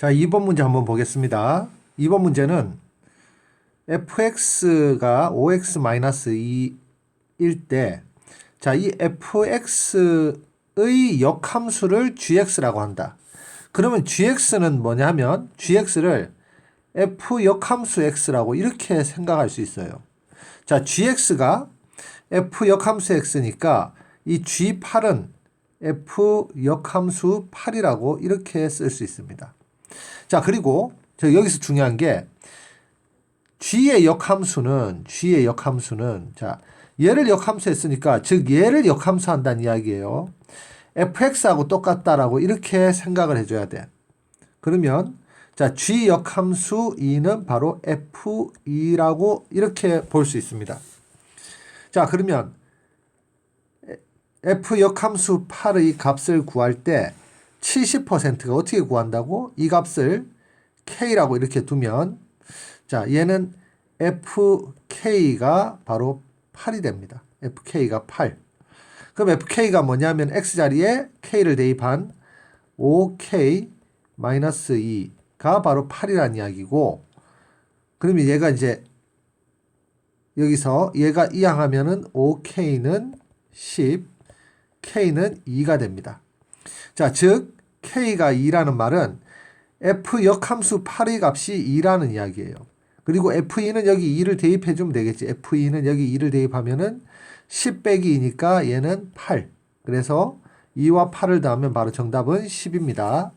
자, 2번 문제 한번 보겠습니다. 2번 문제는 fx가 5x-2일 때, 자, 이 fx의 역함수를 gx라고 한다. 그러면 gx는 뭐냐면 gx를 f 역함수 x라고 이렇게 생각할 수 있어요. 자, gx가 f 역함수 x니까 이 g8은 f 역함수 8이라고 이렇게 쓸 수 있습니다. 자, 그리고 저 여기서 중요한 게 g의 역함수는 g의 역함수는 자, 얘를 역함수 했으니까 즉 얘를 역함수 한다는 이야기예요. fx하고 똑같다라고 이렇게 생각을 해 줘야 돼. 그러면 자, g 역함수 2는 바로 f2라고 이렇게 볼 수 있습니다. 자, 그러면 f 역함수 8의 값을 구할 때 70%가 어떻게 구한다고? 이 값을 k라고 이렇게 두면 자, 얘는 fk가 바로 8이 됩니다. fk가 8. 그럼 fk가 뭐냐면 x자리에 k를 대입한 5k 2가 바로 8이라는 이야기고 그러면 얘가 이제 여기서 얘가 이항하면은 5k는 10, k는 2가 됩니다. 자, 즉 k가 2라는 말은 f 역함수 8의 값이 2라는 이야기예요. 그리고 f2는 여기 2를 대입해 주면 되겠지. f2는 여기 2를 대입하면은 10 빼기 2니까 얘는 8. 그래서 2와 8을 더하면 바로 정답은 10입니다.